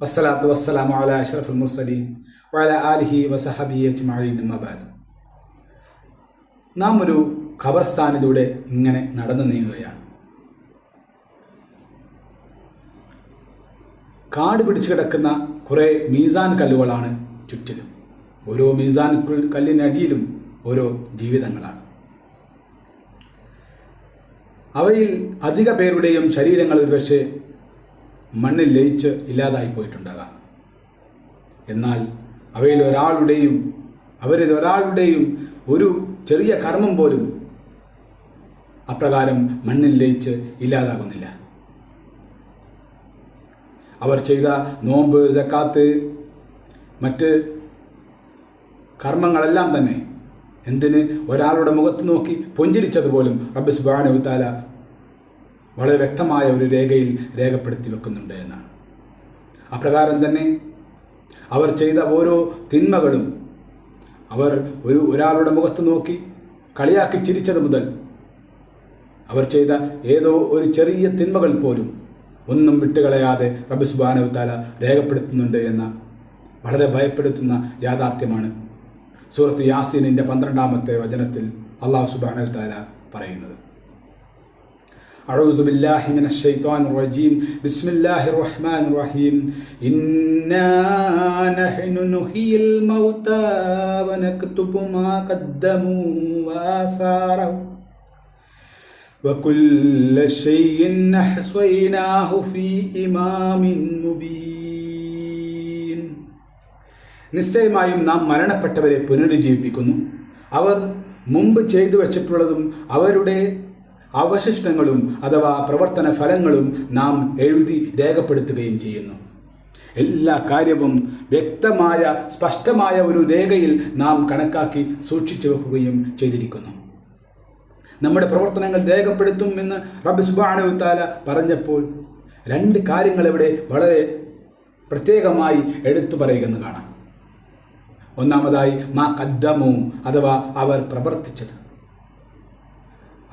വസ്സലാത്തു ആലിഹി നാം ഒരു ഖബർസ്ഥാനിലൂടെ ഇങ്ങനെ നടന്നു നീങ്ങുകയാണ്. കാട് പിടിച്ചു കിടക്കുന്ന കുറെ മീസാൻ കല്ലുകളാണ് ചുറ്റിലും. ഓരോ മീസാൻ കല്ലിനടിയിലും ഓരോ ജീവിതങ്ങളാണ്. അവയിൽ അധിക പേരുടെയും ശരീരങ്ങൾ ഒരുപക്ഷെ മണ്ണിൽ ലയിച്ച് ഇല്ലാതായി പോയിട്ടുണ്ടാകാം. എന്നാൽ അവയിൽ ഒരാളുടെയും അവരിൽ ഒരാളുടെയും ഒരു ചെറിയ കർമ്മം പോലും അപ്രകാരം മണ്ണിൽ ലയിച്ച് ഇല്ലാതാകുന്നില്ല. അവർ ചെയ്ത നോമ്പ് ജക്കാത്ത് മറ്റ് കർമ്മങ്ങളെല്ലാം തന്നെ എന്തിന് ഒരാളുടെ മുഖത്ത് നോക്കി പുഞ്ചിരിച്ചതുപോലും റബ്ബ് സുബാനു താല വളരെ വ്യക്തമായ ഒരു രേഖയിൽ രേഖപ്പെടുത്തി വെക്കുന്നുണ്ട് എന്നാണ്. അപ്രകാരം തന്നെ അവർ ചെയ്ത ഓരോ തിന്മകളും അവർ ഒരു ഒരാളുടെ മുഖത്ത് നോക്കി കളിയാക്കി ചിരിച്ചത് മുതൽ അവർ ചെയ്ത ഏതോ ഒരു ചെറിയ തിന്മകൾ പോലും ഒന്നും വിട്ടുകളയാതെ റബ്ബി സുബാനു താല രേഖപ്പെടുത്തുന്നുണ്ട് എന്ന വളരെ ഭയപ്പെടുത്തുന്ന യാഥാർത്ഥ്യമാണ് സൂറത്ത് യാസീനിന്റെ പന്ത്രണ്ടാമത്തെ വചനത്തിൽ അള്ളാഹു സുബാനു താല പറയുന്നത്. أعوذ بالله من الشيطان الرجيم بسم الله الرحمن الرحيم إنا نحن نحيي الموتى ونكتب ما قدموا وآثارهم وكل شيء أحصيناه في إمام مبين നിശ്ചയമായും നാം മരണപ്പെട്ടവരെ പുനരുജ്ജീവിപ്പിക്കുന്നു അവർ മുമ്പ് ചെയ്തു വച്ചിട്ടുള്ളതും അവരുടെ അവശിഷ്ടങ്ങളും അഥവാ പ്രവർത്തന ഫലങ്ങളും നാം എഴുതി രേഖപ്പെടുത്തുകയും ചെയ്യുന്നു. എല്ലാ കാര്യവും വ്യക്തമായ സ്പഷ്ടമായ ഒരു രേഖയിൽ നാം കണക്കാക്കി സൂക്ഷിച്ചു വെക്കുകയും ചെയ്തിരിക്കുന്നു. നമ്മുടെ പ്രവർത്തനങ്ങൾ രേഖപ്പെടുത്തും എന്ന് റബ്ബി സുബാണുത്താല താല പറഞ്ഞപ്പോൾ രണ്ട് കാര്യങ്ങൾ ഇവിടെ വളരെ പ്രത്യേകമായി എടുത്തു പറയുമെന്ന് കാണാം. ഒന്നാമതായി മാ കദ്ദമു അഥവാ അവർ പ്രവർത്തിച്ചത്.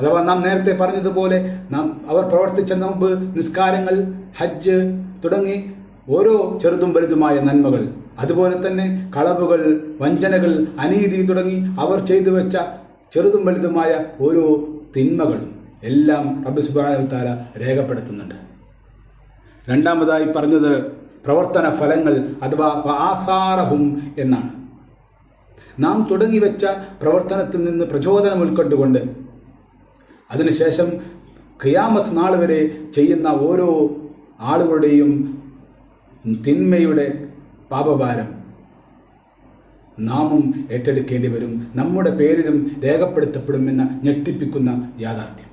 അഥവാ നാം നേരത്തെ പറഞ്ഞതുപോലെ നാം അവർ പ്രവർത്തിച്ച നോമ്പ് നിസ്കാരങ്ങൾ ഹജ്ജ് തുടങ്ങി ഓരോ ചെറുതും വലുതുമായ നന്മകൾ. അതുപോലെ തന്നെ കളവുകൾ വഞ്ചനകൾ അനീതി തുടങ്ങി അവർ ചെയ്തു വെച്ച ചെറുതും വലുതുമായ ഓരോ തിന്മകളും എല്ലാം റബ്ബി സുബ്ഹാനഹു താല രേഖപ്പെടുത്തുന്നുണ്ട്. രണ്ടാമതായി പറഞ്ഞത് പ്രവർത്തന ഫലങ്ങൾ അഥവാ ആസാറഹും എന്നാണ്. നാം തുടങ്ങി വെച്ച പ്രവർത്തനത്തിൽ നിന്ന് പ്രചോദനം ഉൾക്കൊണ്ടുകൊണ്ട് അതിനുശേഷം ഖിയാമത്ത് നാൾ വരെ ചെയ്യുന്ന ഓരോ ആളുകളുടെയും തിന്മയുടെ പാപഭാരം നാമും ഏറ്റെടുക്കേണ്ടി വരും. നമ്മുടെ പേരിലും രേഖപ്പെടുത്തപ്പെടുമെന്ന ഞെട്ടിപ്പിക്കുന്ന യാഥാർത്ഥ്യം.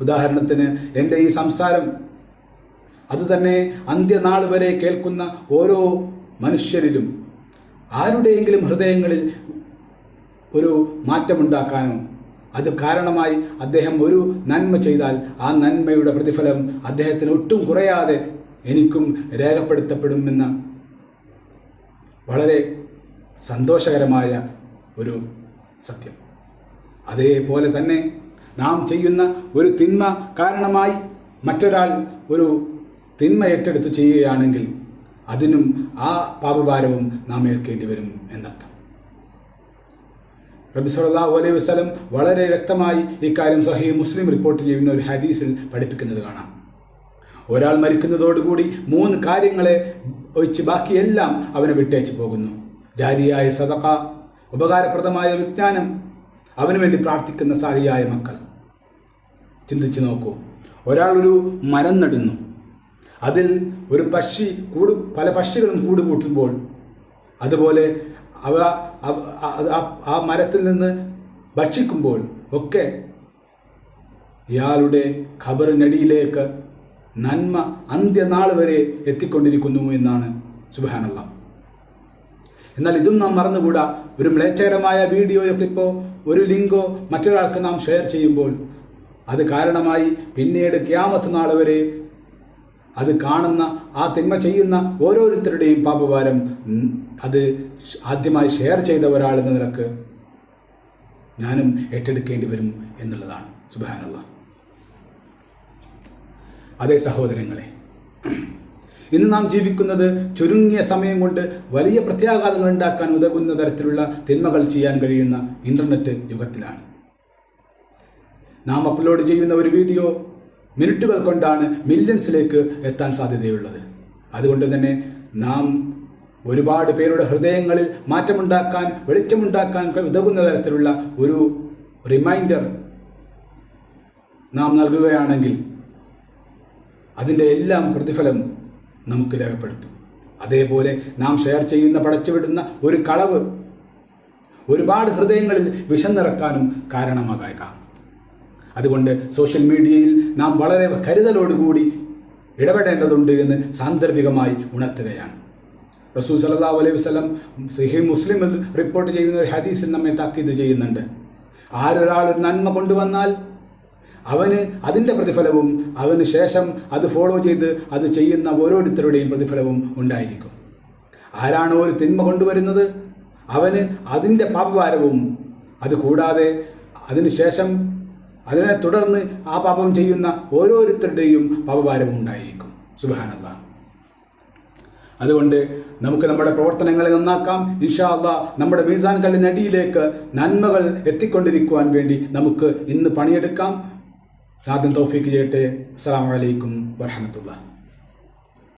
ഉദാഹരണത്തിന് എന്റെ ഈ സംസാരം അതുതന്നെ അന്ത്യനാൾ വരെ കേൾക്കുന്ന ഓരോ മനുഷ്യരിലും ആരുടെയെങ്കിലും ഹൃദയങ്ങളിൽ ഒരു മാറ്റമുണ്ടാക്കാനോ അത് കാരണമായി അദ്ദേഹം ഒരു നന്മ ചെയ്താൽ ആ നന്മയുടെ പ്രതിഫലം അദ്ദേഹത്തിന് ഒട്ടും കുറയാതെ എനിക്കും രേഖപ്പെടുത്തപ്പെടുമെന്ന വളരെ സന്തോഷകരമായ ഒരു സത്യം. അതേപോലെ തന്നെ നാം ചെയ്യുന്ന ഒരു തിന്മ കാരണമായി മറ്റൊരാൾ ഒരു തിന്മ ഏറ്റെടുത്ത് ചെയ്യുകയാണെങ്കിൽ അതിനും ആ പാപഭാരവും നാം ഏൽക്കേണ്ടി വരും എന്നർത്ഥം. റബി സല്ലല്ലാഹു അലൈഹി വസല്ലം വളരെ വ്യക്തമായി ഇക്കാര്യം സഹി മുസ്ലിം റിപ്പോർട്ട് ചെയ്യുന്ന ഒരു ഹദീസിൽ പഠിപ്പിക്കുന്നത് കാണാം. ഒരാൾ മരിക്കുന്നതോടുകൂടി മൂന്ന് കാര്യങ്ങളെ ഒഴിച്ച് ബാക്കിയെല്ലാം അവനെ വിട്ടേച്ച് പോകുന്നു. ജാരിയായ സദക ഉപകാരപ്രദമായ വിജ്ഞാനം അവനു വേണ്ടി പ്രാർത്ഥിക്കുന്ന സാഹിയായ മക്കൾ. ചിന്തിച്ചു നോക്കൂ ഒരാൾ ഒരു മരം നടുന്നു. അതിൽ ഒരു പക്ഷി കൂട് പല പക്ഷികളും കൂടുകൂട്ടുമ്പോൾ അതുപോലെ അവ ആ മരത്തിൽ നിന്ന് ഭക്ഷിക്കുമ്പോൾ ഒക്കെ ഇയാളുടെ ഖബറിനടിയിലേക്ക് നന്മ അന്ത്യനാൾ വരെ എത്തിക്കൊണ്ടിരിക്കുന്നു എന്നാണ് സുബാനല്ല എന്നാൽ ഇതും നാം മറന്നുകൂടാ. ഒരു മ്ലേച്ഛകരമായ വീഡിയോയൊക്കെ ഇപ്പോൾ ഒരു ലിങ്കോ മറ്റൊരാൾക്ക് നാം ഷെയർ ചെയ്യുമ്പോൾ അത് കാരണമായി പിന്നീട് ക്യാമത്ത് നാൾ വരെ അത് കാണുന്ന ആ തിന്മ ചെയ്യുന്ന ഓരോരുത്തരുടെയും പാപഭാരം അത് ആദ്യമായി ഷെയർ ചെയ്ത ഒരാൾ എന്ന നിലയ്ക്ക് ഞാനും ഏറ്റെടുക്കേണ്ടി വരും എന്നുള്ളതാണ്. സുബാനുള്ള അതേ സഹോദരങ്ങളെ ഇന്ന് നാം ജീവിക്കുന്നത് ചുരുങ്ങിയ സമയം കൊണ്ട് വലിയ പ്രത്യാഘാതങ്ങൾ ഉണ്ടാക്കാൻ ഉതകുന്ന തരത്തിലുള്ള തിന്മകൾ ചെയ്യാൻ കഴിയുന്ന ഇന്റർനെറ്റ് യുഗത്തിലാണ്. നാം അപ്ലോഡ് ചെയ്യുന്ന ഒരു വീഡിയോ മിനിറ്റുകൾ കൊണ്ടാണ് മില്യൺസിലേക്ക് എത്താൻ സാധ്യതയുള്ളത്. അതുകൊണ്ട് തന്നെ നാം ഒരുപാട് പേരുടെ ഹൃദയങ്ങളിൽ മാറ്റമുണ്ടാക്കാൻ വെളിച്ചമുണ്ടാക്കാൻ ഉതകുന്ന തരത്തിലുള്ള ഒരു റിമൈൻഡർ നാം നൽകുകയാണെങ്കിൽ അതിന്റെ എല്ലാം പ്രതിഫലം നമുക്ക് രേഖപ്പെടുത്തും. അതേപോലെ നാം ഷെയർ ചെയ്യുന്ന പടച്ചുവിടുന്ന ഒരു കളവ് ഒരുപാട് ഹൃദയങ്ങളിൽ വിഷം നിറക്കാനും കാരണമാകാം. അതുകൊണ്ട് സോഷ്യൽ മീഡിയയിൽ നാം വളരെ കരുതലോടുകൂടി ഇടപെടേണ്ടതുണ്ട് എന്ന് സാന്ദർഭികമായി ഉണർത്തുകയാണ്. റസൂൽ സല്ലല്ലാഹു അലൈഹി വസ്ലം സിഹി മുസ്ലിമിൽ റിപ്പോർട്ട് ചെയ്യുന്ന ഒരു ഹദീസിൽ നമ്മെ താക്കീത് ചെയ്യുന്നുണ്ട്. ആരൊരാൾ നന്മ കൊണ്ടുവന്നാൽ അവന് അതിന്റെ പ്രതിഫലവും അവന് ശേഷം അത് ഫോളോ ചെയ്ത് അത് ചെയ്യുന്ന ഓരോരുത്തരുടെയും പ്രതിഫലവും ഉണ്ടായിരിക്കും. ആരാണോ ഒരു തിന്മ കൊണ്ടുവരുന്നത് അവന് അതിന്റെ പാപഭാരവും അതുകൂടാതെ അതിനുശേഷം അതിനെ തുടർന്ന് ആ പാപം ചെയ്യുന്ന ഓരോരുത്തരുടെയും പാപഭാരം ഉണ്ടായിരിക്കും സുബാനല്ല അതുകൊണ്ട് നമുക്ക് നമ്മുടെ പ്രവർത്തനങ്ങളെ നന്നാക്കാം. ഇൻഷാല്ല നമ്മുടെ മീസാൻ കല്ലിനടിയിലേക്ക് നന്മകൾ എത്തിക്കൊണ്ടിരിക്കുവാൻ വേണ്ടി നമുക്ക് ഇന്ന് പണിയെടുക്കാം. ആദ്യം തൗഫീക്ക് ചെയ്യട്ടെ. അസ്സാം വലൈക്കും വരഹമത്തുള്ള